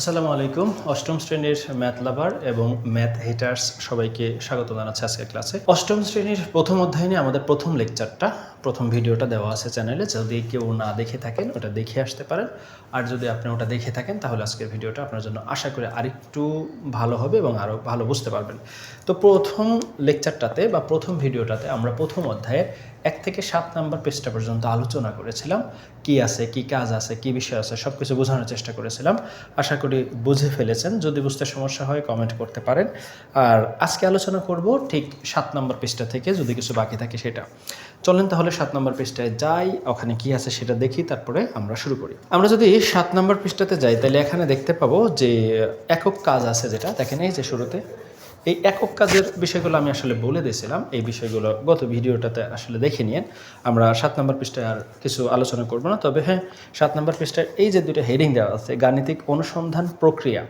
আসসালামু আলাইকুম। অষ্টম শ্রেণির ম্যাথ লাভার এবং ম্যাথ হেটার্স সবাইকে স্বাগত জানাচ্ছি আজকের ক্লাসে অষ্টম শ্রেণির প্রথম অধ্যায় নিয়ে আমাদের প্রথম লেকচারটা প্রথম ভিডিওটা দেওয়া আছে চ্যানেলে, যদি কেউ না দেখে থাকেন, ওটা দেখে আসতে পারেন। আর যদি আপনি ওটা দেখে থাকেন, তাহলে আজকের ভিডিওটা আপনার জন্য আশা করি আরেকটু ভালো হবে এবং আরও ভালো বুঝতে পারবেন। তো প্রথম লেকচারটাতে বা প্রথম ভিডিওটাতে আমরা প্রথম অধ্যায়ে এক থেকে সাত নাম্বার পেজটা পর্যন্ত আলোচনা করেছিলাম। কি আছে, কি কাজ আছে, কি বিষয় আছে সব কিছু বোঝানোর চেষ্টা করেছিলাম। আশা করি বুঝে ফেলেছেন। যদি বুঝতে সমস্যা হয় কমেন্ট করতে পারেন। আর আজকে আলোচনা করব ঠিক সাত নম্বর পেজটা থেকে, যদি কিছু বাকি থাকে সেটা। চলেন তাহলে সাত নম্বর পৃষ্ঠায় যাই, ওখানে কি আছে সেটা দেখি, তারপরে আমরা শুরু করি। আমরা যদি সাত নম্বর পৃষ্ঠাতে যাই, তাহলে এখানে দেখতে পাবো যে একক কাজ আছে যেটা, দেখেন এই যে শুরুতে। এই একক কাজের বিষয়গুলো আমি আসলে বলে দিয়েছিলাম, এই বিষয়গুলো গত ভিডিওটাতে আসলে দেখে নিন আমরা সাত নম্বর পৃষ্ঠায় আর কিছু আলোচনা করব না, তবে হ্যাঁ সাত নম্বর পৃষ্ঠায় এই যে দুটো হেডিং দেওয়া আছে, গাণিতিক অনুসন্ধান প্রক্রিয়া।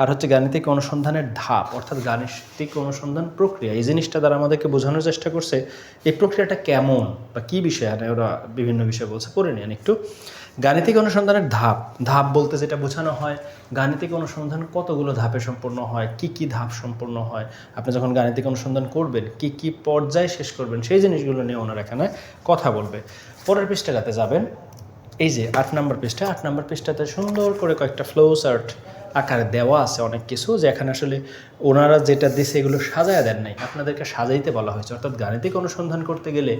আর হচ্ছে গাণিতিক অনুসন্ধানের ধাপ, অর্থাৎ গাণিতিক অনুসন্ধান প্রক্রিয়া, এই জিনিসটা দ্বারা আমাদেরকে বোঝানোর চেষ্টা করছে, এই প্রক্রিয়াটা কেমন বা কী বিষয়, আর ওরা বিভিন্ন বিষয় বলছে, পড়ে নিন একটু। গাণিতিক অনুসন্ধানের ধাপ ধাপ বলতে যেটা বোঝানো হয়, গাণিতিক অনুসন্ধান কতগুলো ধাপে সম্পূর্ণ হয়, কি কি ধাপ সম্পূর্ণ হয়, আপনি যখন গাণিতিক অনুসন্ধান করবেন, কি কি পর্যায়ে শেষ করবেন, সেই জিনিসগুলো নিয়ে ওনারা এখানে কথা বলবে। পরের পৃষ্ঠাটাতে যাবেন, এই যে আট নম্বর পৃষ্ঠা, আট নম্বর পৃষ্ঠাতে সুন্দর করে কয়েকটা ফ্লো চার্ট আকারে দেওয়া আছে অনেক কিছু যে এখানে আসলে ওনারা যেটা দিছে এগুলো সাজায় দেন নাই। আপনাদেরকে সাজাইতে বলা হয়েছে। অর্থাৎ গাণিতিক অনুসন্ধান করতে গেলে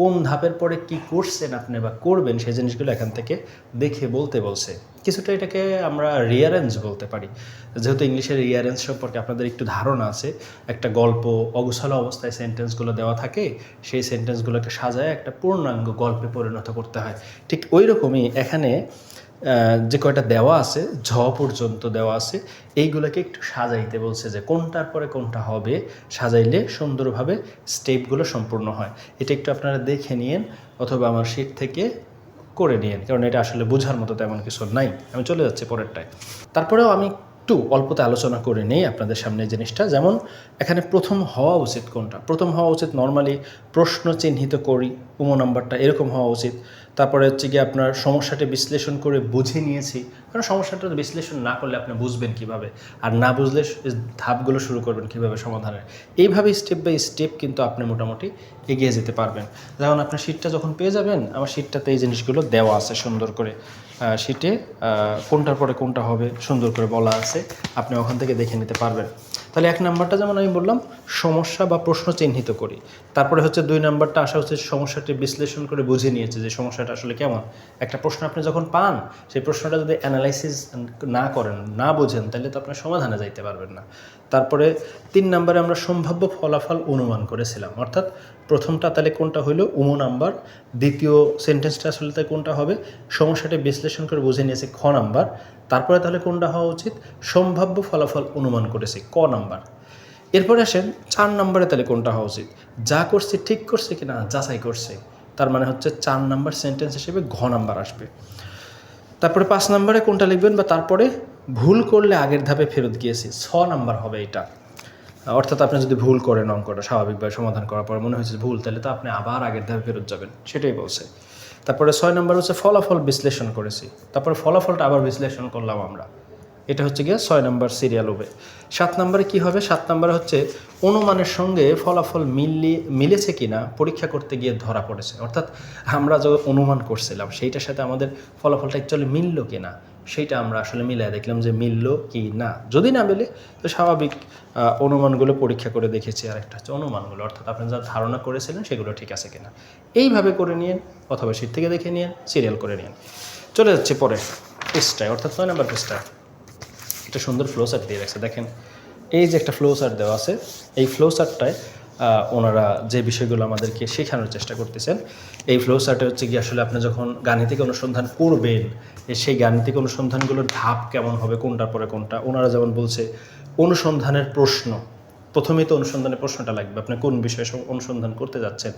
কোন ধাপের পরে কি করছেন আপনি বা করবেন সেই জিনিসগুলো এখান থেকে দেখে বলতে বলছে। কিছুটা এটাকে আমরা রিয়ারেঞ্জ বলতে পারি। যেহেতু ইংলিশের রিয়ারেঞ্জ সম্পর্কে আপনাদের একটু ধারণা আছে, একটা গল্প অগোছালো অবস্থায় সেন্টেন্সগুলো দেওয়া থাকে, সেই সেন্টেন্সগুলোকে সাজায় একটা পূর্ণাঙ্গ গল্পে পরিণত করতে হয়। ঠিক ওই রকমই এখানে যে কয়টা দেওয়া আছে, ঝ পর্যন্ত দেওয়া আছে, এইগুলোকে একটু সাজাইতে বলছে যে কোনটার পরে কোনটা হবে, সাজাইলে সুন্দরভাবে স্টেপগুলো সম্পূর্ণ হয়। এটা একটু আপনারা দেখে নিন অথবা আমার শীট থেকে করে নিন কারণ এটা আসলে বোঝার মতো তেমন কিছু নাই। আমি চলে যাচ্ছি পরেরটায়। তারপরেও আমি একটু অল্পতে আলোচনা করে নেই আপনাদের সামনে জিনিসটা। যেমন, এখানে প্রথম হওয়া উচিত কোনটা? প্রথম হওয়া উচিত নর্মালি প্রশ্ন চিহ্নিত করি, উমো নাম্বারটা এরকম হওয়া উচিত। তারপরে হচ্ছে কি আপনার সমস্যাটি বিশ্লেষণ করে বুঝে নিয়েছি। কারণ সমস্যাটা বিশ্লেষণ না করলে আপনি বুঝবেন কীভাবে? আর না বুঝলে ধাপগুলো শুরু করবেন কীভাবে সমাধানের? এইভাবে স্টেপ বাই স্টেপ কিন্তু আপনি মোটামুটি এগিয়ে যেতে পারবেন। যেমন আপনার শীটটা যখন পেয়ে যাবেন, আমার শীটটাতে এই জিনিসগুলো দেওয়া আছে সুন্দর করে। শীটে কোনটার পরে কোনটা হবে সুন্দর করে বলা আছে, আপনি ওখান থেকে দেখে নিতে পারবেন। তাহলে এক নাম্বারটা যেমন আমি বললাম, সমস্যা বা প্রশ্ন চিহ্নিত করি। তারপরে হচ্ছে দুই নাম্বারটা আসা হচ্ছে সমস্যাটি বিশ্লেষণ করে বুঝে নিয়েছে যে সমস্যাটা আসলে কেমন। একটা প্রশ্ন আপনি যখন পান, সেই প্রশ্নটা যদি অ্যানালাইসিস না করেন, না বোঝেন, তাহলে তো আপনার সমাধানে যাইতে পারবেন না। তারপরে তিন নাম্বারে আমরা সম্ভাব্য ফলাফল অনুমান করেছিলাম। অর্থাৎ প্রথমটা তাহলে কোনটা হইল? উমো নাম্বার। দ্বিতীয় সেন্টেন্সটা আসলে তাই কোনটা হবে? সমস্যাটি বিশ্লেষণ করে বুঝে নিয়েছে খ নাম্বার। তারপরে তাহলে কোনটা হওয়া উচিত? সম্ভাব্য ফলাফল অনুমান করেছে ক নাম্বার। এরপরে আসেন, চার নম্বরে তাহলে কোনটা হওয়া উচিত? যা করছে ঠিক করছে কিনা, যাচাই করছে। তার মানে হচ্ছে চার নাম্বার সেন্টেন্স হিসেবে ঘ নাম্বার আসবে। তারপরে পাঁচ নম্বরে কোনটা লিখবেন বা তারপরে ভুল করলে আগের ধাপে ফেরত গিয়েছি। ছ নাম্বার হবে এটা। অর্থাৎ আপনি যদি ভুল করেন অঙ্কটা স্বাভাবিকভাবে সমাধান করার পর মনে হয়েছে ভুল, তাহলে তো আপনি আবার আগের ধাপে ফেরত যাবেন। সেটাই বলছে। তারপরে ছয় নম্বর হচ্ছে ফলাফল বিশ্লেষণ করেছি। তারপরে ফলাফলটা আবার বিশ্লেষণ করলাম আমরা। এটা হচ্ছে গিয়ে ছয় নম্বর সিরিয়াল হবে। সাত নম্বরে কি হবে? সাত নম্বরে হচ্ছে অনুমানের সঙ্গে ফলাফল মিলিয়ে মিলেছে কি না পরীক্ষা করতে গিয়ে ধরা পড়েছে। অর্থাৎ আমরা যে অনুমান করছিলাম, সেইটার সাথে আমাদের ফলাফলটা অ্যাকচুয়ালি মিলল কি না সেইটা আমরা আসলে মিলাই দেখলাম যে মিলল কি না। যদি না মেলে, তো স্বাভাবিক অনুমানগুলো পরীক্ষা করে দেখেছি আর একটা হচ্ছে অনুমানগুলো। অর্থাৎ আপনি যা ধারণা করেছিলেন সেগুলো ঠিক আছে কিনা। এইভাবে করে নিন অথবা শীত থেকে দেখে নিন সিরিয়াল করে নিন চলে যাচ্ছে পরে, পৃষ্ঠায়, অর্থাৎ ছয় নম্বর পৃষ্ঠায়। একটা সুন্দর ফ্লো চার্ট দিয়ে রাখছে। দেখেন, এই যে একটা ফ্লো চার্ট দেওয়া আছে, এই ফ্লো চার্টটায় ওনারা যে বিষয়গুলো আমাদেরকে শেখানোর চেষ্টা করতেছেন, এই ফ্লো চার্টে হচ্ছে কি আসলে আপনি যখন গাণিতিক অনুসন্ধান করবেন সেই গাণিতিক অনুসন্ধানগুলোর ধাপ কেমন হবে, কোনটার পরে কোনটা, ওনারা যেমন বলছে, অনুসন্ধানের প্রশ্ন, প্রথমেই তো অনুসন্ধানের প্রশ্নটা লাগবে, আপনি কোন বিষয়ে অনুসন্ধান করতে যাচ্ছেন,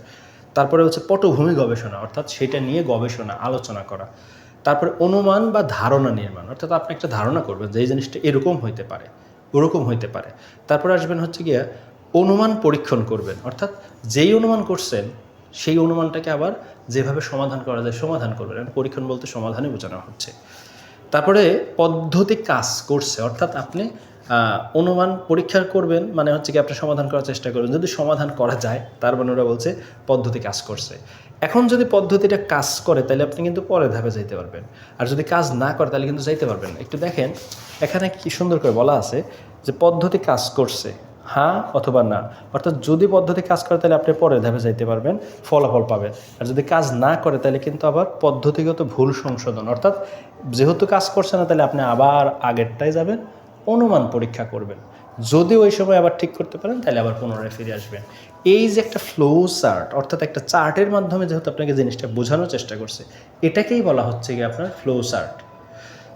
তারপরে হচ্ছে পটভূমি গবেষণা, অর্থাৎ সেটা নিয়ে গবেষণা, আলোচনা করা, তারপরে অনুমান বা ধারণা নির্মাণ, অর্থাৎ আপনি একটা ধারণা করবেন যে এই জিনিসটা এরকম হইতে পারে, ওরকম হইতে পারে, তারপরে আসবেন হচ্ছে গিয়া অনুমান পরীক্ষণ করবেন। অর্থাৎ যেই অনুমান করছেন, সেই অনুমানটাকে আবার যেভাবে সমাধান করা যায় সমাধান করবেন। পরীক্ষণ বলতে সমাধানে বোঝানো হচ্ছে। তারপরে পদ্ধতি কাজ করছে। অর্থাৎ আপনি অনুমান পরীক্ষা করবেন মানে হচ্ছে কি আপনি সমাধান করার চেষ্টা করবেন। যদি সমাধান করা যায়, তার মানে ওরা বলছে পদ্ধতি কাজ করছে। এখন যদি পদ্ধতিটা কাজ করে, তাহলে আপনি কিন্তু পরের ধাপে যাইতে পারবেন। আর যদি কাজ না করে, তাহলে কিন্তু যাইতে পারবেন একটু দেখেন, এখানে কি সুন্দর করে বলা আছে যে পদ্ধতি কাজ করছে। হ্যাঁ অথবা না। অর্থাৎ যদি পদ্ধতি কাজ করে, তাহলে আপনি পরের ধাপে যাইতে পারবেন, ফলাফল পাবেন। আর যদি কাজ না করে, তাহলে কিন্তু আবার পদ্ধতিগত ভুল সংশোধন। অর্থাৎ যেহেতু কাজ করছে না, তাহলে আপনি আবার আগেরটাই যাবেন, অনুমান পরীক্ষা করবেন। যদি ওই সময় আবার ঠিক করতে পারেন, তাহলে আবার পুনরায় ফিরে আসবেন। এই যে একটা ফ্লো চার্ট অর্থাৎ একটা চার্টের মাধ্যমে যেহেতু আপনাকে জিনিসটা বোঝানোর চেষ্টা করছে, এটাকেই বলা হচ্ছে কি আপনার ফ্লো চার্ট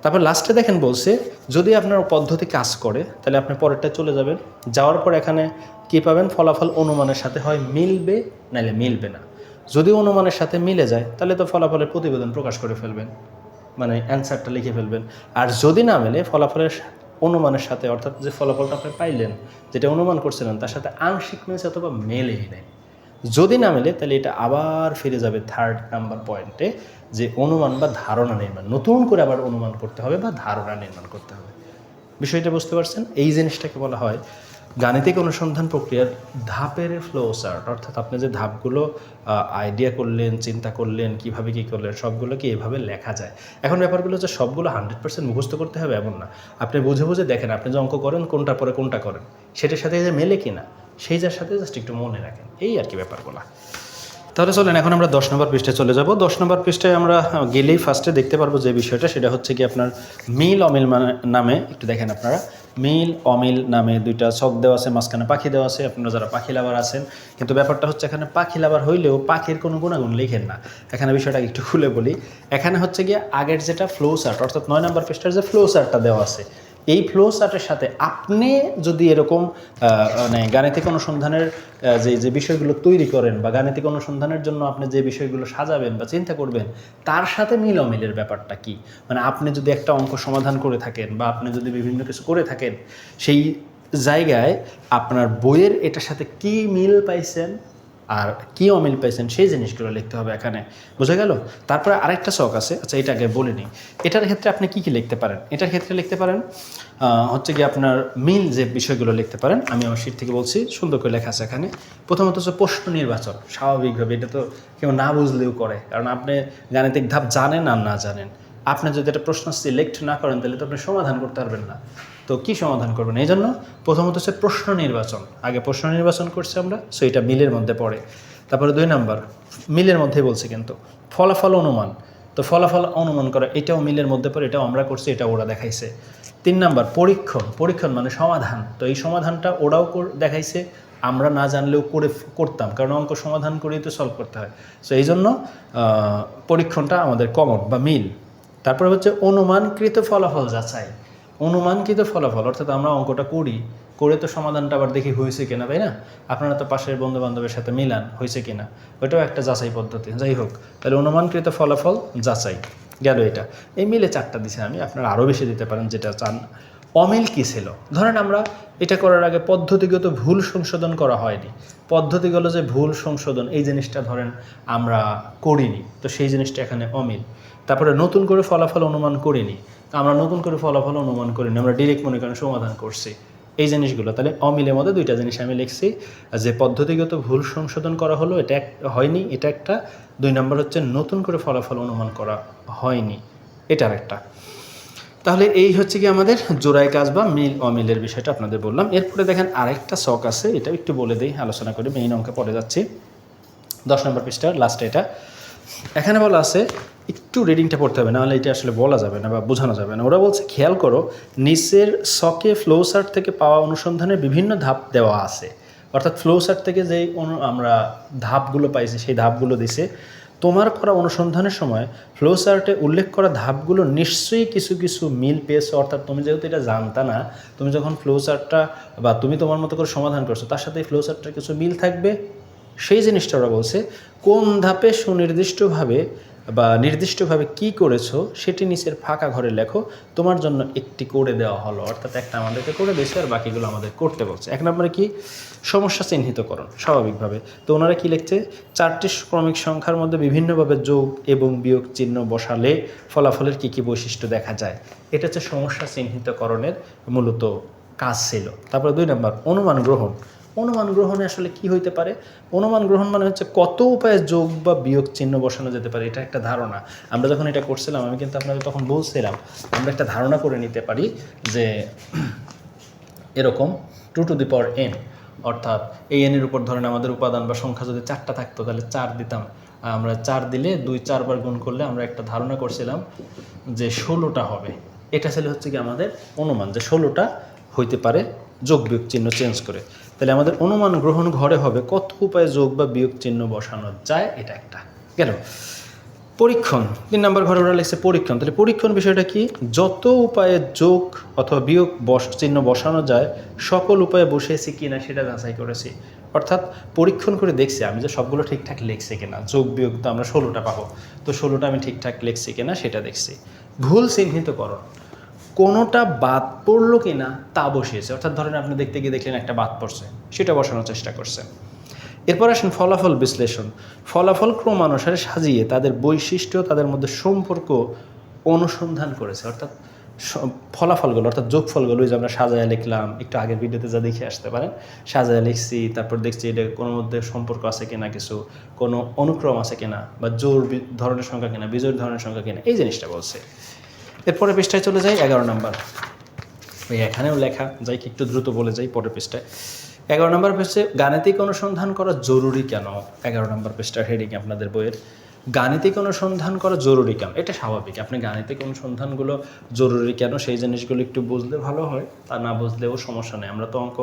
তারপর লাস্টে দেখেন বলছে, যদি আপনার পদ্ধতি কাজ করে, তাহলে আপনি পরেরটা চলে যাবেন। যাওয়ার পর এখানে কী পাবেন? ফলাফল অনুমানের সাথে হয় মিলবে নাহলে মিলবে না। যদি অনুমানের সাথে মিলে যায়, তাহলে তো ফলাফলের প্রতিবেদন প্রকাশ করে ফেলবেন। মানে অ্যান্সারটা লিখে ফেলবেন। আর যদি না মেলে, ফলাফলের অনুমানের সাথে, অর্থাৎ যে ফলাফলটা আপনি পাইলেন, যেটা অনুমান করছিলেন, তার সাথে আংশিক মিলছে অথবা মেলেই নেই। যদি না মেলে, তাহলে এটা আবার ফিরে যাবে থার্ড নাম্বার পয়েন্টে যে অনুমান বা ধারণা নির্মাণ। নতুন করে আবার অনুমান করতে হবে বা ধারণা নির্মাণ করতে হবে। বিষয়টা বুঝতে পারছেন? এই জিনিসটাকে বলা হয় গাণিতিক অনুসন্ধান প্রক্রিয়ার ধাপের ফ্লো চার্ট অর্থাৎ আপনি যে ধাপগুলো আইডিয়া করলেন, চিন্তা করলেন, কীভাবে কি করলেন, সবগুলোকে এভাবে লেখা যায়। এখন ব্যাপারগুলো যে সবগুলো হান্ড্রেড পার্সেন্ট মুখস্থ করতে হবে এমন না। আপনি বুঝে বুঝে দেখেন, আপনি যে অঙ্ক করেন, কোনটা পরে কোনটা করেন, সেটার সাথে যে মেলে কিনা? সেই যার সাথে জাস্ট একটু মনে রাখেন। এই আর কি ব্যাপারগুলো। তাহলে চলেন, এখন আমরা দশ নম্বর পৃষ্ঠায় চলে যাব। দশ নম্বর পৃষ্ঠায় আমরা গেলেই ফার্স্টে দেখতে পারব যে বিষয়টা, সেটা হচ্ছে কি আপনার মিল অমিল নামে, একটু দেখেন আপনারা। মিল অমিল নামে দুইটা ছক দেওয়া আছে, মাঝখানে পাখি দেওয়া আছে, আপনারা যারা পাখি লাভার আছেন। কিন্তু ব্যাপারটা হচ্ছে এখানে পাখি লাভার হইলেও পাখির কোনো গুণাগুণ লেখেন না। এখানে বিষয়টা একটু খুলে বলি। এখানে হচ্ছে গিয়ে আগের যেটা ফ্লো চার্ট অর্থাৎ নয় নম্বর পৃষ্ঠার যে ফ্লো চার্টটা দেওয়া আছে এই ফ্লো চার্টের সাথে আপনি যদি এরকম মানে গাণিতিক অনুসন্ধানের যে যে বিষয়গুলো তৈরি করেন বা গাণিতিক অনুসন্ধানের জন্য আপনি যে বিষয়গুলো সাজাবেন বা চিন্তা করবেন, তার সাথে মিল অমিলের ব্যাপারটা কি? মানে আপনি যদি একটা অঙ্ক সমাধান করে থাকেন বা আপনি যদি বিভিন্ন কিছু করে থাকেন, সেই জায়গায় আপনার বইয়ের এটার সাথে কি মিল পাইছেন? আর কি অমিল পাইছেন সেই জিনিসগুলো লিখতে হবে এখানে। বোঝা গেল? তারপরে আরেকটা শখ আছে আচ্ছা এটা আগে বলে নিই। এটার ক্ষেত্রে আপনি কি কি লিখতে পারেন? এটার ক্ষেত্রে লিখতে পারেন হচ্ছে কি আপনার মিল যে বিষয়গুলো লিখতে পারেন, আমি আমার শীট থেকে বলছি, সুন্দর করে লেখা আছে এখানে। প্রথমত হচ্ছে প্রশ্ন নির্বাচন, স্বাভাবিকভাবে এটা তো কেউ না বুঝলেও করে, কারণ আপনি গাণিতিক ধাপ জানেন আর না জানেন। আপনি যদি একটা প্রশ্ন সিলেক্ট না করেন, তাহলে তো আপনি সমাধান করতে পারবেন না। তো কি সমাধান করবেন? এই জন্য প্রথমত হচ্ছে প্রশ্ন নির্বাচন। আগে প্রশ্ন নির্বাচন করছি আমরা সো এটা মিলের মধ্যে পড়ে। তারপরে দুই নাম্বার, মিলের মধ্যেই বলছি কিন্তু। ফলাফল অনুমান। তো ফলাফল অনুমান করা, এটাও মিলের মধ্যে পড়ে, এটাও আমরা করছি এটা ওরা দেখাইছে। তিন নাম্বার, পরীক্ষণ। পরীক্ষণ মানে সমাধান। তো এই সমাধানটা ওরাও দেখাইছে। আমরা না জানলেও করে করতাম। কারণ অঙ্ক সমাধান করেই তো সলভ করতে হয়। সো এই জন্য পরীক্ষণটা আমাদের কমন বা মিল। তারপরে হচ্ছে অনুমানকৃত ফলাফল যাচাই। অনুমানকৃত ফলাফল, অর্থাৎ আমরা অঙ্কটা করি, করে তো সমাধানটা আবার দেখি হয়েছে কিনা, তাই না? আপনারা তো পাশের বন্ধু বান্ধবের সাথে মিলান, হয়েছে কিনা? ওইটাও একটা যাচাই পদ্ধতি, যাই হোক। তাহলে অনুমানকৃত ফলাফল যাচাই গেল এটা। এই মিলে চারটা দিছে আমি, আপনারা আরও বেশি দিতে পারেন যেটা চান। অমিল কী ছিল? ধরেন আমরা এটা করার আগে পদ্ধতিগত ভুল সংশোধন করা হয়নি। পদ্ধতিগত যে ভুল সংশোধন, এই জিনিসটা ধরেন আমরা করিনি, তো সেই জিনিসটা এখানে অমিল। তারপরে নতুন করে ফলাফল অনুমান করিনি। আমরা নতুন করে ফলাফল অনুমান করিনি আমরা ডিরেক্ট মনে করেন সমাধান করছি। এই জিনিসগুলো, তাহলে অমিলের মধ্যে দুইটা জিনিস আমি লিখছি, যে পদ্ধতিগত ভুল সংশোধন করা হলো, এটা এক, হয়নি, এটা একটা। দুই নম্বর হচ্ছে নতুন করে ফলাফল অনুমান করা হয়নি এটার একটা তাহলে এই হচ্ছে কি আমাদের জোড়াই কাজ বা মিল অমিলের বিষয়টা আপনাদের বললাম। এরপরে দেখেন আরেকটা শখ আছে এটা একটু বলে দিই, আলোচনা করি মেইন অঙ্কে পড়ে যাচ্ছি। দশ নম্বর পৃষ্ঠার লাস্টে এটা। এখানে বলা আছে, একটু রিডিংটা পড়তে হবে, নাহলে এটা আসলে বলা যাবে না বা বোঝানো যাবে না। ওরা বলছে, খেয়াল করো, নিচের শকে ফ্লো চার্ট থেকে পাওয়া অনুসন্ধানের বিভিন্ন ধাপ দেওয়া আছে। অর্থাৎ ফ্লো চার্ট থেকে যেই আমরা ধাপগুলো পাইছি, সেই ধাপগুলো দিছে। তোমার করা অনুসন্ধানের সময় ফ্লো চার্টে উল্লেখ করা ধাপগুলো নিশ্চয়ই কিছু কিছু মিল পেয়েছ। অর্থাৎ তুমি যেহেতু এটা জানতা না, তুমি যখন ফ্লো চার্টটা বা তুমি তোমার মতো করে সমাধান করছ, তার সাথে ফ্লো চার্টটার কিছু মিল থাকবে? সেই জিনিসটা ওরা বলছে, কোন ধাপে সুনির্দিষ্টভাবে বা নির্দিষ্টভাবে কি করেছ সেটি নিচের ফাঁকা ঘরে লেখো, তোমার জন্য একটি করে দেওয়া হলো। অর্থাৎ একটা আমাদেরকে করে দিয়েছে আর বাকিগুলো আমাদের করতে বলছে। এক নম্বরে কি? সমস্যা চিহ্নিতকরণ, স্বাভাবিকভাবে। তো ওনারা কি লিখছে? চারটি ক্রমিক সংখ্যার মধ্যে বিভিন্নভাবে যোগ এবং বিয়োগ চিহ্ন বসালে ফলাফলের কি কি বৈশিষ্ট্য দেখা যায়? এটা হচ্ছে সমস্যা চিহ্নিতকরণের মূলত কাজ ছিল। তারপরে দুই নম্বর, অনুমান গ্রহণ। অনুমান গ্রহণে আসলে কি হইতে পারে? অনুমান গ্রহণ মানে হচ্ছে কত উপায়ে যোগ বা বিয়োগ চিহ্ন বসানো যেতে পারে, এটা একটা ধারণা। আমরা যখন এটা করছিলাম, আমি কিন্তু আপনাকে তখন বলছিলাম, আমরা একটা ধারণা করে নিতে পারি যে এরকম two to the power N অর্থাৎ এই এনের উপর ধরেন আমাদের উপাদান বা সংখ্যা যদি চারটা থাকতো, তাহলে চার দিতাম। আমরা চার দিলে দুই চারবার গুণ করলে আমরা একটা ধারণা করছিলাম যে ষোলোটা হবে। এটা ছিল হচ্ছে কি আমাদের অনুমান যে ষোলোটা হইতে পারে যোগ বিয়োগ চিহ্ন চেঞ্জ করে। তাহলে আমাদের অনুমান গ্রহণ ঘরে হবে কত উপায়ে যোগ বা বিয়োগ চিহ্ন বসানো যায় এটা একটা। গেল। পরীক্ষণ। তিন নম্বর ঘরে ওরা লিখছে পরীক্ষণ। তাহলে পরীক্ষণ বিষয়টা কি? যত উপায়ে যোগ অথবা বিয়োগ বস চিহ্ন বসানো যায়, সকল উপায়ে বসিয়েছি কি না সেটা যাচাই করেছি। অর্থাৎ পরীক্ষণ করে দেখছি আমি যে সবগুলো ঠিকঠাক লিখছি কিনা। যোগ, বিয়োগ তো আমরা ষোলোটা পাবো। তো ষোলোটা আমি ঠিকঠাক লিখছি কিনা সেটা দেখছি। ভুল চিহ্নিতকরণ। কোনোটা বাদ পড়ল কিনা তা বসিয়েছে। অর্থাৎ ধরেন আপনি দেখতে গিয়ে দেখলেন একটা বাদ পড়ছে, সেটা বসানোর চেষ্টা করছে। এরপর আসেন ফলাফল বিশ্লেষণ। ফলাফল ক্রমানুসারে সাজিয়ে তাদের বৈশিষ্ট্য, তাদের মধ্যে সম্পর্ক অনুসন্ধান করেছে। অর্থাৎ ফলাফলগুলো, অর্থাৎ যোগফলগুলো, ওই যে আমরা সাজায় লিখলাম, একটু আগের ভিডিওতে যা দেখে আসতে পারেন। সাজায় লিখছি, তারপর দেখছি এটা কোনো মধ্যে সম্পর্ক আছে কিনা কিছু, কোনো অনুক্রম আছে কিনা, বা জোর ধরনের সংখ্যা কিনা বিজোর ধরনের সংখ্যা কিনা, এই জিনিসটা বলছে। এরপরে পৃষ্ঠায় চলে যাই, এগারো নম্বর। ওই এখানেও লেখা যাই কি একটু দ্রুত বলে যাই পরের পৃষ্ঠায়। এগারো নম্বর পৃষ্ঠে গাণিতিক অনুসন্ধান করা জরুরি কেন? এগারো নম্বর পৃষ্ঠার হেডিং আপনাদের বইয়ের। গাণিতিক অনুসন্ধান করা জরুরি কেন? এটা স্বাভাবিক। আপনি গাণিতিক অনুসন্ধানগুলো জরুরি কেন? সেই জিনিসগুলো একটু বুঝলে ভালো হয়। তা না বুঝলেও সমস্যা নেই। আমরা তো অঙ্ক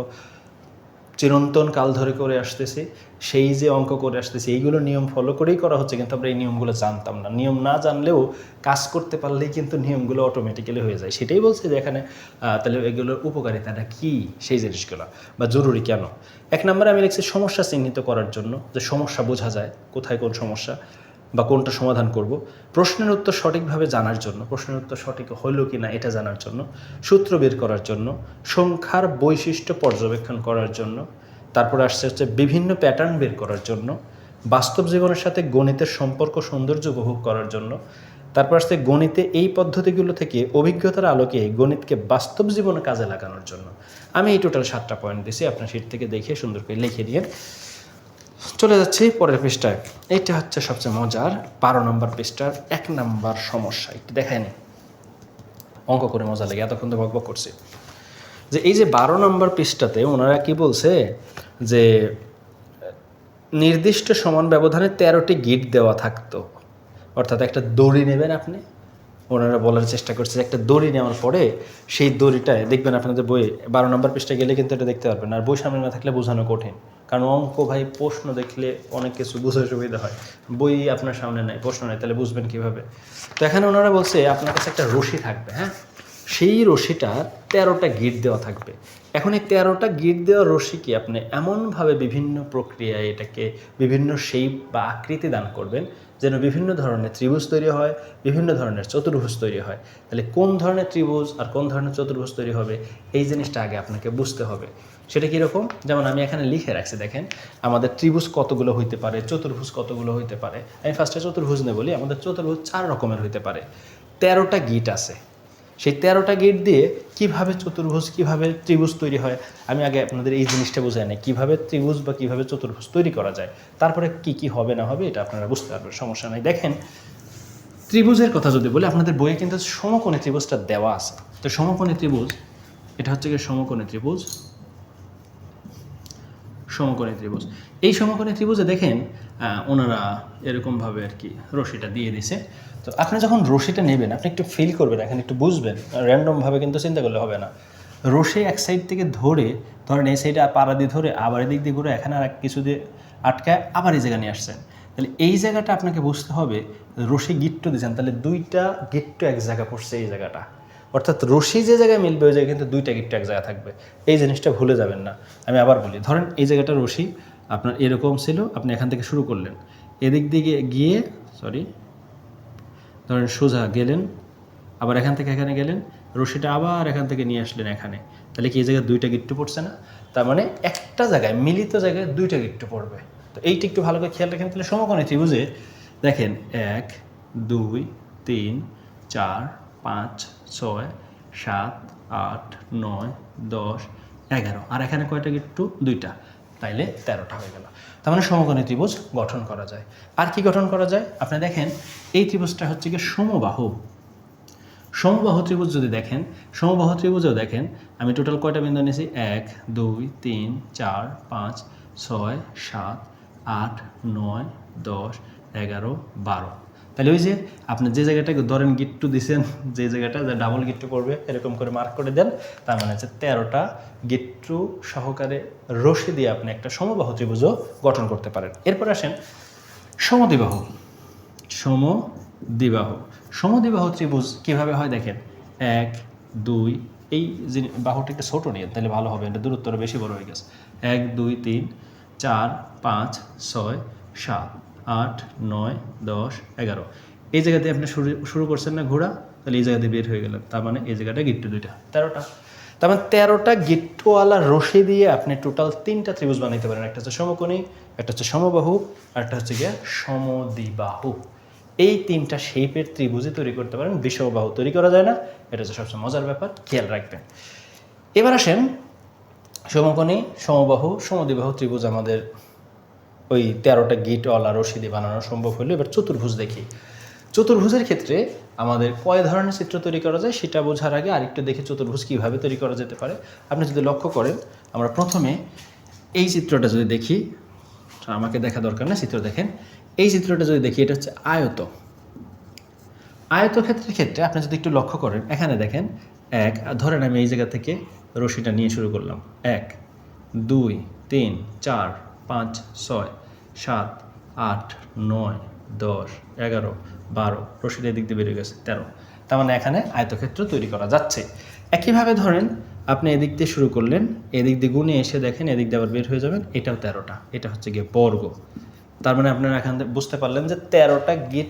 চিরন্তন কাল ধরে করে আসতেছি, সেই যে অঙ্ক করে আসতেছি, এইগুলো নিয়ম ফলো করেই করা হচ্ছে, কিন্তু আমরা এই নিয়মগুলো জানতাম না। নিয়ম না জানলেও কাজ করতে পারলেই কিন্তু নিয়মগুলো অটোমেটিক্যালি হয়ে যায়। সেটাই বলছে যে এখানে তাহলে এগুলোর উপকারিতাটা কী সেই জিনিসগুলো, বা জরুরি কেন? এক নম্বরে আমি লিখছি সমস্যা চিহ্নিত করার জন্য, যে সমস্যা বোঝা যায়, কোথায় কোন সমস্যা? বা কোনটা সমাধান করব? প্রশ্নের উত্তর সঠিকভাবে জানার জন্য, প্রশ্নের উত্তর সঠিক হইল কি না এটা জানার জন্য, সূত্র বের করার জন্য, সংখ্যার বৈশিষ্ট্য পর্যবেক্ষণ করার জন্য, তারপর আসছে হচ্ছে বিভিন্ন প্যাটার্ন বের করার জন্য, বাস্তব জীবনের সাথে গণিতের সম্পর্ক সৌন্দর্য উপভোগ করার জন্য, তারপর আসছে গণিতে এই পদ্ধতিগুলো থেকে অভিজ্ঞতার আলোকে গণিতকে বাস্তব জীবনে কাজে লাগানোর জন্য। আমি এই টোটাল সাতটা পয়েন্ট দিছি, আপনার সিট থেকে দেখে সুন্দর করে লিখে দিয়ে চলে যাচ্ছি পরের পৃষ্ঠায়। এইটা হচ্ছে সবচেয়ে মজার, বারো নম্বর পৃষ্ঠার এক নম্বর সমস্যা। একটু দেখায় নি। অঙ্ক করে মজা লাগে, এতক্ষণ তো বকবক করছি। যে এই যে বারো নম্বর পৃষ্ঠাতে ওনারা কি বলছে? যে নির্দিষ্ট সমান ব্যবধানে তেরোটি গিট দেওয়া থাকতো। অর্থাৎ একটা দড়ি নেবেন আপনি। ওনারা বলার চেষ্টা করছে একটা দড়ি নেওয়ার পরে সেই দড়িটায়, দেখবেন আপনাদের বই, বারো নম্বর পৃষ্ঠায় গেলে কিন্তু এটা দেখতে পারবেন। আর বই সামনে না থাকলে বোঝানো কঠিন। কারণ অঙ্ক ভাই প্রশ্ন দেখলে অনেক কিছু বোঝার সুবিধা হয়। বই আপনার সামনে নাই, প্রশ্ন নেই, তাহলে বুঝবেন কীভাবে? তো এখানে ওনারা বলছে, আপনার কাছে একটা রশি থাকবে হ্যাঁ? সেই রশিটা তেরোটা গিট দেওয়া থাকবে। এখন এই তেরোটা গিট দেওয়া রশিকে আপনি এমনভাবে বিভিন্ন প্রক্রিয়ায় এটাকে বিভিন্ন শেপ বা আকৃতি দান করবেন, যেন বিভিন্ন ধরনের ত্রিভুজ তৈরি হয়, বিভিন্ন ধরনের চতুর্ভুজ তৈরি হয়? তাহলে কোন ধরনের ত্রিভুজ আর কোন ধরনের চতুর্ভুজ তৈরি হবে? এই জিনিসটা আগে আপনাকে বুঝতে হবে। সেটা কীরকম? যেমন আমি এখানে লিখে রাখছি, দেখেন, আমাদের ত্রিভুজ কতগুলো হইতে পারে, চতুর্ভুজ কতগুলো হইতে পারে? আমি ফার্স্টে চতুর্ভুজ নেই বলি আমাদের চতুর্ভুজ চার রকমের হইতে পারে। তেরোটা গিট আছে। সেই তেরোটা গেট দিয়ে কীভাবে চতুর্ভুজ, কীভাবে ত্রিভুজ তৈরি হয়? আমি আগে আপনাদের এই জিনিসটা বোঝাই না কীভাবে ত্রিভুজ বা কীভাবে চতুর্ভুজ তৈরি করা যায়? তারপরে কি কি হবে না হবে এটা আপনারা বুঝতে পারবেন, সমস্যা নাই। দেখেন, ত্রিভুজের কথা যদি বলি, আপনাদের বইয়ে কিন্তু সমকোণী ত্রিভুজটা দেওয়া আছে। তো সমকোণী ত্রিভুজ, এটা হচ্ছে কি সমকোণী ত্রিভুজ সমকোণী ত্রিভুজ। এই সমকোণী ত্রিভুজে দেখেন ওনারা এরকমভাবে আর কি রশিটা দিয়ে দিছে। তো আপনি যখন রশিটা নেবেন, আপনি একটু ফিল করবেন, এখন একটু বুঝবেন। র্যান্ডমভাবে কিন্তু চিন্তা করলে হবে না। রশি এক সাইড থেকে ধরে, ধরেন এই সাইডে পাড়া দিয়ে ধরে, আবার এদিক দিয়ে ঘুরে এখানে আর কিছু দিয়ে আটকায় আবার এই জায়গা নিয়ে আসছেন। তাহলে এই জায়গাটা আপনাকে বুঝতে হবে, রশি গিট্টু দিয়েছেন, তাহলে দুইটা গিট্টু এক জায়গা পড়ছে এই জায়গাটা। অর্থাৎ রশি যে জায়গায় মিলবে, ওই জায়গায় কিন্তু দুইটা গিট্টু এক জায়গায় থাকবে। এই জিনিসটা ভুলে যাবেন না। আমি আবার বলি, ধরেন এই জায়গাটা রশি, আপনার এরকম ছিল, আপনি এখান থেকে শুরু করলেন। এদিক দিকে গিয়ে সরি ধরেন সোজা গেলেন, আবার এখান থেকে এখানে গেলেন, রশিটা আবার এখান থেকে নিয়ে আসলেন এখানে। তাহলে কি এই জায়গায় দুইটা গিট্টু পড়ছে না? তার মানে একটা জায়গায়, মিলিত জায়গায় দুইটা গিট্টু পড়বে। তো এইটা একটু ভালো করে খেয়াল রাখেন, তাহলে সমকোণী ত্রিভুজে দেখেন, এক, দুই, তিন, চার পাঁচ, ছয়, সাত, আট, নয়, দশ, এগারো। আর এখানে কয়টা গিট্টু দুইটা। তাইলে তেরোটা হয়ে গেল। তার মানে সমকোণী ত্রিভুজ গঠন করা যায়। আর কি গঠন করা যায়? আপনি দেখেন, এই ত্রিভুজটা হচ্ছে কি সমবাহু। সমবাহু ত্রিভুজ যদি দেখেন, সমবাহু ত্রিভুজেও দেখেন, আমি টোটাল কয়টা বিন্দু নিয়েছি? এক, দুই, তিন, চার, পাঁচ, ছয়, সাত, আট, নয়, দশ, এগারো, বারো। তাহলে ওই যে আপনি যে জায়গাটাকে ধরেন গিট্টু দিছেন, যে জায়গাটা যে ডাবল গিট্টু করবে, এরকম করে মার্ক করে দেন, তার মানে হচ্ছে তেরোটা গিট্টু সহকারে রশি দিয়ে আপনি একটা সমবাহু ত্রিভুজও গঠন করতে পারেন। এরপর আসেন সমদ্বিবাহু। সমদ্বিবাহু। সমদ্বিবাহু ত্রিভুজ কীভাবে হয় দেখেন? এক, দুই, এই জিনি- বাহুটা একটু ছোটো নিয়ে, তাহলে ভালো হবে, এটা দূরত্বটা বেশি বড় হয়ে গেছে। এক, দুই, তিন, চার, পাঁচ, ছয়, সাত। আট, নয়, দশ, এগারো। এই জায়গাতে আপনি শুরু শুরু করছেন না ঘোরা তাহলে এই জায়গাতে বের হয়ে গেলেন। তার মানে এই জায়গাটা গিট্টু দুইটা। তেরোটা। তার মানে তেরোটা গিট্টুওয়ালা রশি দিয়ে আপনি টোটাল তিনটা ত্রিভুজ বানাইতে পারেন। একটা হচ্ছে সমকোণী, একটা হচ্ছে সমবাহু, আর একটা হচ্ছে গিয়ে সমদ্বিবাহু। এই তিনটা শেপের ত্রিভুজই তৈরি করতে পারেন। বিষমবাহু তৈরি করা যায় না। এটা হচ্ছে সবচেয়ে মজার ব্যাপার। খেয়াল রাখবেন। এবার আসেন সমকোণী, সমবাহু, সমদ্বিবাহু ত্রিভুজ আমাদের ওই তেরোটা গিটওয়ালা রশি দিয়ে বানানো সম্ভব হলো। এবার চতুর্ভুজ দেখি। চতুর্ভুজের ক্ষেত্রে আমাদের কয় ধরনের চিত্র তৈরি করা যায় সেটা বোঝার আগে আরেকটু দেখে চতুর্ভুজ কীভাবে তৈরি করা যেতে পারে। আপনি যদি লক্ষ্য করেন, আমরা প্রথমে এই চিত্রটা যদি দেখি আমাকে দেখা দরকার না, চিত্র দেখেন। এই চিত্রটা যদি দেখি, এটা হচ্ছে আয়ত। আয়তক্ষেত্রের ক্ষেত্রে আপনি যদি একটু লক্ষ্য করেন, এখানে দেখেন, এক, ধরেন আমি এই জায়গা থেকে রশিটা নিয়ে শুরু করলাম। এক, দুই, তিন, চার পাঁচ, ছয়, সাত, আট, নয়, দশ, এগারো, বারো রশিটা এদিক দিয়ে বেরিয়ে গেছে, তেরো। তার মানে এখানে আয়তক্ষেত্র তৈরি করা যাচ্ছে। একইভাবে ধরেন আপনি এদিক দিয়ে শুরু করলেন, এদিক দিয়ে গুণে এসে দেখেন, এদিক দিয়ে আবার বের হয়ে যাবেন, এটাও তেরোটা। এটা হচ্ছে গিয়ে বর্গ। তার মানে আপনারা এখান থেকে বুঝতে পারলেন যে তেরোটা গিট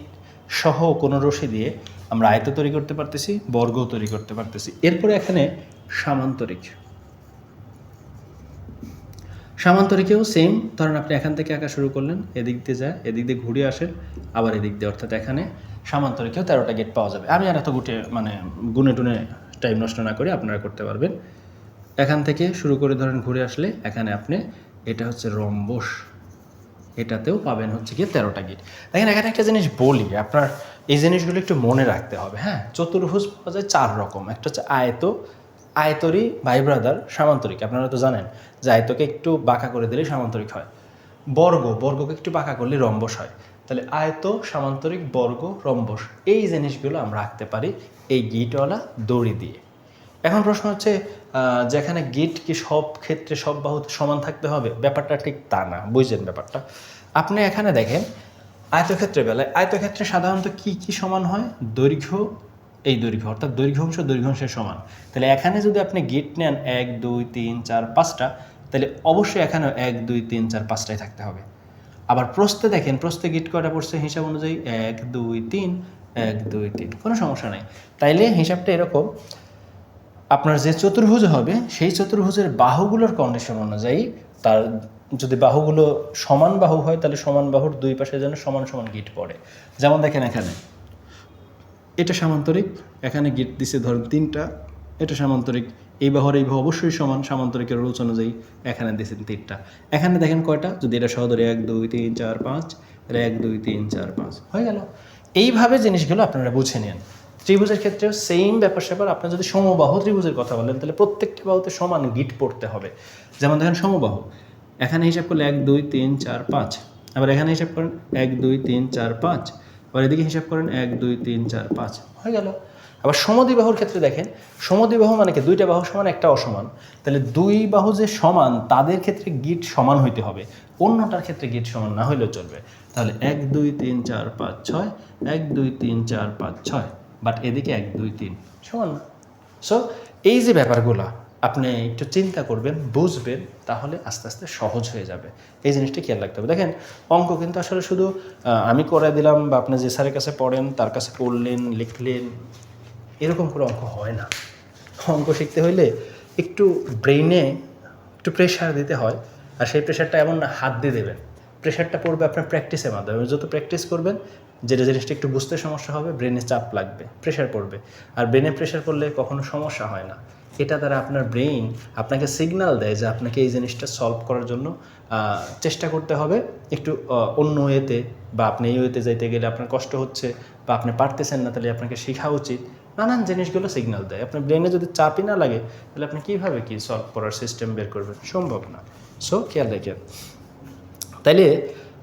সহ কোনো রশি দিয়ে আমরা আয়ত তৈরি করতে পারতেছি বর্গ তৈরি করতে পারতেছি। এরপরে এখানে সামান্তরিক সামান্তরিকেও সেম ধরেন আপনি এখান থেকে আঁকা শুরু করলেন, এদিক দিয়ে যায়, এদিক দিয়ে ঘুরে আসেন, আবার এদিক দিয়ে, অর্থাৎ এখানে সামান্তরিকেও তেরোটা গেট পাওয়া যাবে। আমি আর এত গুটে মানে গুনে টুনে টাইম নষ্ট না করে আপনারা করতে পারবেন। এখান থেকে শুরু করে ধরেন ঘুরে আসলে, এখানে আপনি, এটা হচ্ছে রম্বস। এটাতেও পাবেন হচ্ছে গিয়ে তেরোটা গিট দেখেন, এখানে একটা জিনিস বলি, আপনার এই জিনিসগুলো একটু মনে রাখতে হবে হ্যাঁ? চতুর্ভুজ পাওয়া যায় চার রকম। একটা হচ্ছে আয়ত আয়তরই ভাই ব্রাদার সামান্তরিক, আপনারা তো জানেন যে আয়তকে একটু বাঁকা করে দিলে সামান্তরিক হয়। বর্গ, বর্গকে একটু বাঁকা করলে রম্বস হয়। তাহলে আয়ত, সামান্তরিক, বর্গ, রম্বস এই জিনিসগুলো আমরা আঁকতে পারি এই গিটওয়ালা দড়ি দিয়ে। এখন প্রশ্ন হচ্ছে যেখানে গিট কি সব ক্ষেত্রে সব বাহুতে সমান থাকতে হবে? ব্যাপারটা ঠিক তা না বুঝছেন ব্যাপারটা? আপনি এখানে দেখেন আয়তক্ষেত্রের বেলায়, আয়তক্ষেত্রে সাধারণত কি কি সমান হয়? দৈর্ঘ্য এই দৈর্ঘ্য, অর্থাৎ দৈর্ঘ্যাংশ দৈর্ঘ্যাংশের সমান। তাহলে এখানে যদি আপনি গিট নেন, এক, দুই, তিন, চার, পাঁচটা, তাহলে অবশ্যই এখানেও এক, দুই, তিন, চার, পাঁচটাই থাকতে হবে। আবার প্রস্তে দেখেন প্রস্তে গিট কয়টা পড়ছে হিসাব অনুযায়ী? এক, দুই, তিন, এক, দুই, তিন, কোনো সমস্যা নেই। তাইলে হিসাবটা এরকম, আপনার যে চতুর্ভুজ হবে, সেই চতুর্ভুজের বাহুগুলোর কন্ডিশন অনুযায়ী তার, যদি বাহুগুলো সমান বাহু হয়, তাহলে সমান বাহুর দুই পাশে যেন সমান সমান গিট পড়ে। যেমন দেখেন এখানে। এটা সামান্তরিক, এখানে গিট দিছে ধরুন তিনটা, এটা সামান্তরিক, এই বাহুর এই বাহু অবশ্যই সমান, সামান্তরিকের রোচ অনুযায়ী এখানে দিয়েছেন তিনটা। এখানে দেখেন কয়টা? যদি এটা সহদরে এক, দুই, তিন, চার, পাঁচ এক, দুই, তিন, চার, পাঁচ, হয়ে গেল। এইভাবে জিনিসগুলো আপনারা বুঝে নেন। ত্রিভুজের ক্ষেত্রেও সেম ব্যাপার স্যাপার। আপনার যদি সমবাহ ত্রিভুজের কথা বলেন, তাহলে প্রত্যেকটা বাহুতে সমান গিট পড়তে হবে। যেমন দেখেন সমবাহু। এখানে হিসাব করলে এক, দুই, তিন, চার, পাঁচ। আবার এখানে হিসাব করেন, এক, দুই, তিন, চার, পাঁচ। আবার এদিকে হিসাব করেন, এক, দুই, তিন, চার, পাঁচ। হয়ে গেল। আবার সমদ্বিবাহুর ক্ষেত্রে দেখেন, সমদ্বিবাহু মানে কি? দুইটা বাহু সমান, একটা অসমান। তাহলে দুই বাহু যে সমান, তাদের ক্ষেত্রে গিট সমান হইতে হবে। অন্যটার ক্ষেত্রে গিট সমান না হইলেও চলবে। তাহলে এক, দুই, তিন, চার, পাঁচ, ছয়। এক, দুই, তিন, চার, পাঁচ, ছয়। বাট এদিকে এক, দুই, তিন। সমান সো এই যে ব্যাপারগুলো আপনি একটু চিন্তা করবেন, বুঝবেন, তাহলে আস্তে আস্তে সহজ হয়ে যাবে। এই জিনিসটা খেয়াল রাখতে হবে। দেখেন, অঙ্ক কিন্তু আসলে শুধু আমি করে দিলাম বা আপনি যে স্যারের কাছে পড়েন, তার কাছে পড়লেন, লিখলেন, এরকম করে অঙ্ক হয় না। অঙ্ক শিখতে হইলে একটু ব্রেইনে একটু প্রেশার দিতে হয়, আর সেই প্রেশারটা এমন হাত দিয়ে দেবেন। প্রেশারটা পড়বে আপনার প্র্যাকটিসের মাধ্যমে। যত প্র্যাকটিস করবেন, যেটা জিনিসটা একটু বুঝতে সমস্যা হবে ব্রেনে চাপ লাগবে প্রেশার পড়বে। আর ব্রেনে প্রেশার পড়লে কখনো সমস্যা হয় না। এটা দ্বারা আপনার ব্রেইন আপনাকে সিগন্যাল দেয় যে আপনাকে এই জিনিসটা সলভ করার জন্য চেষ্টা করতে হবে একটু অন্য ওয়েতে বা আপনি এই ওয়েতে যাইতে গেলে আপনার কষ্ট হচ্ছে বা আপনি পারতেছেন না তাহলে আপনাকে শেখা উচিত। নানান জিনিসগুলো সিগনাল দেয়। আপনার ব্রেনে যদি চাপই না লাগে, তাহলে আপনি কীভাবে কি সলভ করার সিস্টেম বের করবেন? সম্ভব না। সো খেয়াল রেখেন। তাইলে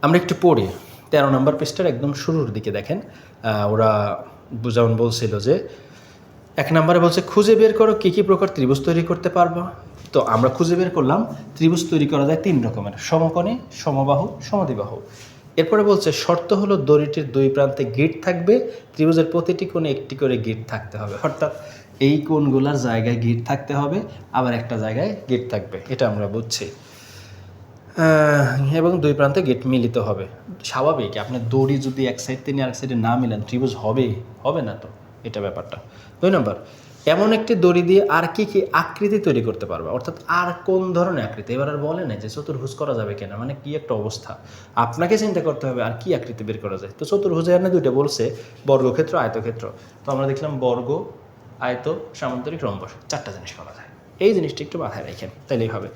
আমরা একটু পড়ি। তেরো নম্বর পৃষ্ঠার একদম শুরুর দিকে দেখেন। ওরা যেমন বলছিল যে এক নম্বরে বলছে, খুঁজে বের করো কী কী প্রকার ত্রিভুজ তৈরি করতে পারব। তো আমরা খুঁজে বের করলাম, ত্রিভুজ তৈরি করা যায় তিন রকমের, সমকোণে, সমবাহু, সমদ্বিবাহু। এরপরে বলছে, শর্ত হলো দড়িটির দুই প্রান্তে গিট থাকবে, ত্রিভুজের প্রতিটি কোণে একটি করে গিট থাকতে হবে। অর্থাৎ এই কোণগুলার জায়গায় গিট থাকতে হবে, আবার একটা জায়গায় গিট থাকবে, এটা আমরা বুঝছি। এবং দুই প্রান্তে গেট মিলিত হবে। স্বাভাবিক, আপনি দড়ি যদি এক সাইড থেকে আরেক সাইডে না মিলান, ত্রিভুজ হবে হবে না তো, এটা ব্যাপারটা। দুই নম্বর, এমন একটি দড়ি দিয়ে আর কি কি আকৃতি তৈরি করতে পারবে? অর্থাৎ আর কোন ধরনের আকৃতি? এবার আর বলে না যে চতুর্ভুজ করা যাবে কেনা মানে কি একটা অবস্থা? আপনাকে চিন্তা করতে হবে আর কি আকৃতি বের করা যায়? তো চতুর্ভুজে এনে দুইটা বলছে, বর্গক্ষেত্র, আয়তক্ষেত্র। তো আমরা দেখলাম বর্গ, আয়ত, সামান্তরিক রম্বস, চারটা জিনিস করা যায়। এই জিনিসটা একটু মাথায় রাখেন, তাইলেই হবে।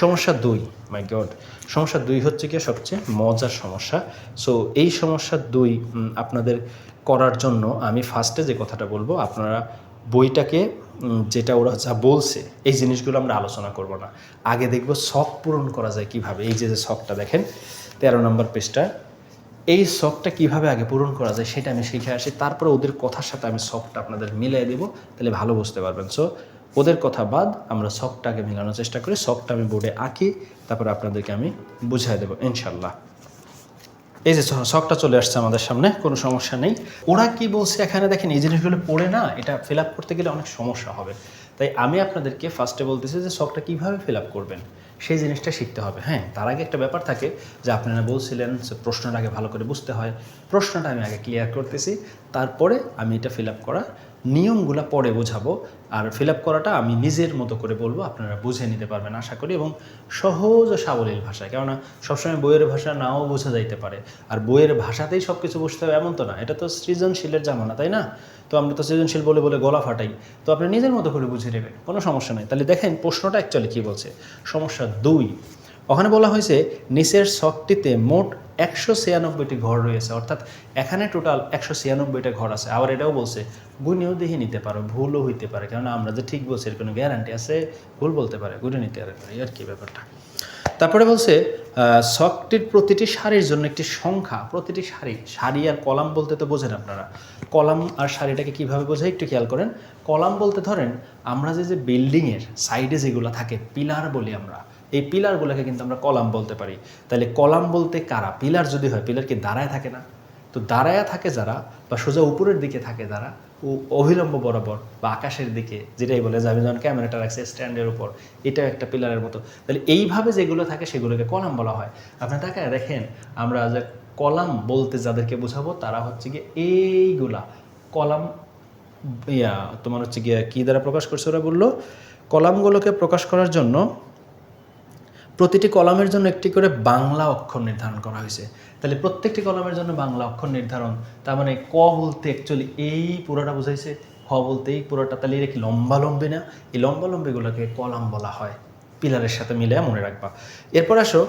সমস্যা দুই মাই গড সমস্যা দুই হচ্ছে কি সবচেয়ে মজার সমস্যা। সো এই সমস্যা দুই আপনাদের করার জন্য আমি ফার্স্টে যে কথাটা বলব, আপনারা বইটাকে যেটা ওরা যা বলছে, এই জিনিসগুলো আমরা আলোচনা করব না। আগে দেখব শখ পূরণ করা যায় কীভাবে। এই যে যে শখটা দেখেন, তেরো নম্বর পেজটা এই শখটা কীভাবে আগে পূরণ করা যায় সেটা আমি শিখে আসি। তারপরে ওদের কথার সাথে আমি শখটা আপনাদের মিলিয়ে দেবো, তাহলে ভালো বুঝতে পারবেন। সো ওদের কথা বাদ আমরা শখটাকে মিলানোর চেষ্টা করি শখটা আমি বোর্ডে আঁকি, তারপরে আপনাদেরকে আমি বুঝিয়ে দেবো ইনশাল্লাহ এই যে শখটা চলে আসছে আমাদের সামনে, কোনো সমস্যা নেই। ওরা কি বলছে এখানে? দেখেন, এই জিনিসগুলো পড়ে না, এটা ফিল আপ করতে গেলে অনেক সমস্যা হবে। তাই আমি আপনাদেরকে ফার্স্টে বলতেছি যে শখটা কীভাবে ফিল আপ করবেন? সেই জিনিসটা শিখতে হবে। হ্যাঁ তার আগে একটা ব্যাপার থাকে যে আপনারা বলছিলেন যে প্রশ্নটা আগে ভালো করে বুঝতে হয়। প্রশ্নটা আমি আগে ক্লিয়ার করতেছি, তারপরে আমি এটা ফিল আপ করা নিয়মগুলো পরে বোঝাবো আর ফিল আপ করাটা আমি নিজের মতো করে বলব, আপনারা বুঝে নিতে পারবেন আশা করি এবং সহজ ও সাবলীল ভাষায়। কেননা সবসময় বইয়ের ভাষা নাও বোঝা যাইতে পারে। আর বইয়ের ভাষাতেই সব কিছু বুঝতে হবে, এমন তো না। এটা তো সৃজনশীলের জামানা, তাই না? তো আমরা তো সৃজনশীল বলে বলে গলা ফাটাই। তো আপনি নিজের মতো করে বুঝে নেবেন, কোনো সমস্যা নেই। তাহলে দেখেন প্রশ্নটা অ্যাকচুয়ালি কী বলছে? সমস্যা দুই ওখানে বলা হয়েছে, নিচের শখটিতে মোট একশো ছিয়ানব্বইটি ঘর রয়েছে, অর্থাৎ এখানে টোটাল একশো ছিয়ানব্বইটা ঘর আছে। আবার এটাও বলছে গুণেও দেখে নিতে পারো, ভুলও হইতে পারে। কেননা আমরা যে ঠিক বলছি, এর কোনো গ্যারান্টি আছে? ভুল বলতে পারে, গুণে নিতে পারে আর কি ব্যাপারটা। তারপরে বলছে শখটির প্রতিটি শাড়ির জন্য একটি সংখ্যা, প্রতিটি শাড়ি শাড়ি আর কলাম বলতে তো বোঝেন আপনারা। কলাম আর শাড়িটাকে কীভাবে বোঝায়? একটু খেয়াল করেন। কলাম বলতে ধরেন, আমরা যে যে বিল্ডিংয়ের সাইডে যেগুলো থাকে পিলার বলি আমরা এই পিলারগুলোকে কিন্তু আমরা কলাম বলতে পারি। তাহলে কলাম বলতে কারা? পিলার যদি হয় পিলার কি দাঁড়ায় থাকে না? তো দাঁড়ায়া থাকে যারা বা সোজা উপরের দিকে থাকে যারা, ও অভিলম্ব বরাবর বা আকাশের দিকে, যেটাই বলে যে আমি যখন ক্যামেরাটা রাখছি স্ট্যান্ডের উপর এটাও একটা পিলারের মতো। তাহলে এইভাবে যেগুলো থাকে সেগুলোকে কলাম বলা হয়। আপনি তাকে দেখেন, আমরা যে কলাম বলতে যাদেরকে বোঝাবো, তারা হচ্ছে গিয়ে এইগুলা। কলাম, ইয়া, তোমার হচ্ছে গিয়ে কী দ্বারা প্রকাশ করছে? ওরা বলল, কলামগুলোকে প্রকাশ করার জন্য প্রতিটি কলামের জন্য একটি করে বাংলা অক্ষর নির্ধারণ করা হয়েছে। তাহলে প্রত্যেকটি কলামের জন্য বাংলা অক্ষর নির্ধারণ, তার মানে ক বলতে অ্যাকচুয়ালি এই পুরোটা বুঝাইছে, খ বলতে এই পুরোটা, তাহলে এটা কি লম্বালম্বি না? এই লম্বালম্বিগুলোকে কলাম বলা হয়। পিলারের সাথে মিলে মনে রাখবা। এরপর আসো,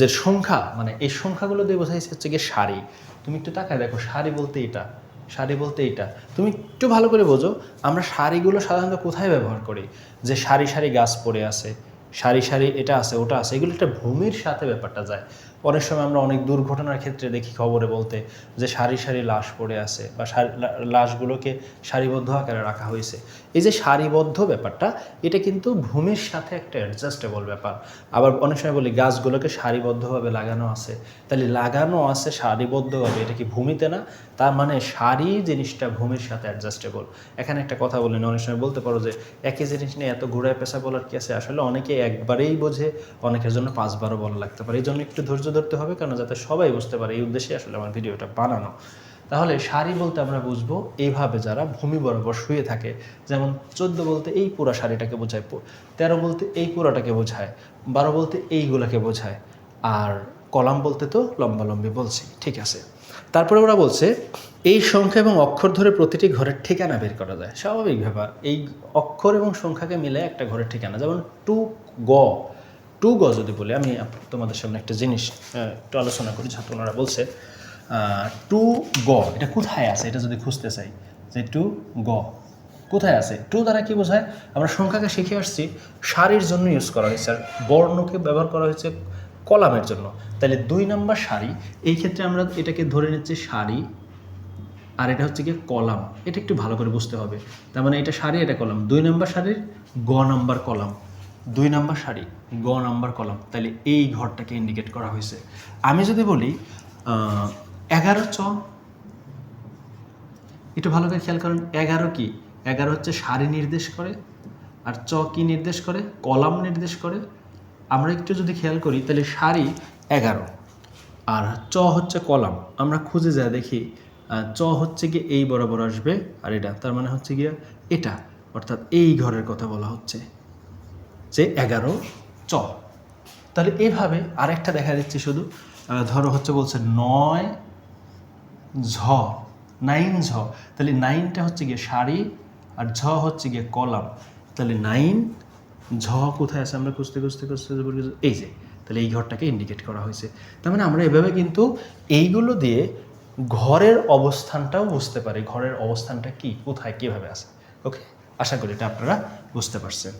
যে সংখ্যা মানে এই সংখ্যাগুলো দিয়ে বোঝাইছে হচ্ছে গিয়ে শাড়ি তুমি একটু তাকায় দেখো শাড়ি বলতে এটা শাড়ি বলতে এটা। তুমি একটু ভালো করে বোঝো, আমরা শাড়িগুলো সাধারণত কোথায় ব্যবহার করি? যে সারি সারি গাছ পড়ে আছে সারি সারি এটা আছে, ওটা আছে, এগুলো একটা ভূমির সাথে ব্যাপারটা যায়। অনেক সময় আমরা অনেক দুর্ঘটনার ক্ষেত্রে দেখি খবরে বলতে যে সারি সারি লাশ পড়ে আছে বা লাশগুলোকে সারিবদ্ধ আকারে রাখা হয়েছে। এই যে সারিবদ্ধ ব্যাপারটা, এটা কিন্তু ভূমির সাথে একটা অ্যাডজাস্টেবল ব্যাপার। আবার অনেক সময় বলি গাছগুলোকে সারিবদ্ধভাবে লাগানো আছে। তাহলে লাগানো আছে সারিবদ্ধভাবে, এটা কি ভূমিতে না? তার মানে সারি জিনিসটা ভূমির সাথে অ্যাডজাস্টেবল এখানে একটা কথা বলেন অনেক সময় বলতে পারো যে একই জিনিস নিয়ে এত ঘুরায় পেশা বলার কি আছে? আসলে অনেকে একবারেই বোঝে, অনেকের জন্য পাঁচবারও বলা লাগতে পারে। এই জন্য একটু ধৈর্য ধরতে হবে কারণ যাতে সবাই বুঝতে পারে এই উদ্দেশ্যে আসলে আমার ভিডিওটা বানানো। তাহলে শাড়ি বলতে আমরা বুঝব এইভাবে যারা ভূমি বরাবর শুয়ে থাকে, যেমন চোদ্দ বলতে এই পুরা শাড়িটাকে বোঝায়, তেরো বলতে এই পুরাটাকে বোঝায়, বারো বলতে এইগুলাকে বোঝায়, আর কলাম বলতে তো লম্বালম্বি বলছি, ঠিক আছে। তারপরে ওরা বলছে, এই সংখ্যা এবং অক্ষর ধরে প্রতিটি ঘরের ঠিকানা বের করা যায়। স্বাভাবিক ব্যাপার, এই অক্ষর এবং সংখ্যাকে মিলে একটা ঘরের ঠিকানা, যেমন টু গ। টু গ যদি বলি, আমি তোমাদের সামনে একটা জিনিস একটু আলোচনা করি ছাত্র ওনারা বলছে টু গ, এটা কোথায় আছে? এটা যদি খুঁজতে চাই, যে টু গ। কোথায় আছে? টু দ্বারা কি বোঝায়? আমরা সংখ্যাকে শিখে আসছি, সারির জন্য ইউজ করা হয়েছে, আর বর্ণকে ব্যবহার করা হয়েছে কলামের জন্য। তাহলে দুই নম্বর সারি, এই ক্ষেত্রে আমরা এটাকে ধরে নিচ্ছি সারি, আর এটা হচ্ছে গিয়ে কলাম। এটা একটু ভালো করে বুঝতে হবে। তার মানে এটা সারি, এটা কলাম। দুই নম্বর সারির গ নাম্বার কলাম। দুই নাম্বার সারি, গ নাম্বার কলাম। তাহলে এই ঘরটাকে ইন্ডিকেট করা হয়েছে। আমি যদি বলি এগারো চ। একটু ভালো করে খেয়াল করেন, এগারো কি? এগারো হচ্ছে সারি নির্দেশ করে, আর চ কি নির্দেশ করে? কলাম নির্দেশ করে আমরা একটু যদি খেয়াল করি, তাহলে সারি এগারো, আর চ হচ্ছে কলাম। আমরা খুঁজে যা দেখি চ হচ্ছে গিয়ে এই বরাবর আসবে, আর এটা, তার মানে হচ্ছে গিয়ে এটা, অর্থাৎ এই ঘরের কথা বলা হচ্ছে, যে এগারো চ। তাহলে এইভাবে আরেকটা দেখা দিচ্ছে শুধু ধরো হচ্ছে বলছে নয় ঝ, নাইন ঝ। তাহলে নাইনটা হচ্ছে গিয়ে শাড়ি আর ঝ হচ্ছে গিয়ে কলাম। তাহলে নাইন ঝ কোথায় আছে আমরা খুঁজতে খুঁজতে খুঁজতে এই যে, তাহলে এই ঘরটাকে ইন্ডিকেট করা হয়েছে। তার মানে আমরা এভাবে কিন্তু এইগুলো দিয়ে ঘরের অবস্থানটাও বুঝতে পারি। ঘরের অবস্থানটা কি? কোথায়? কীভাবে আছে? ওকে আশা করি এটা আপনারা বুঝতে পারছেন।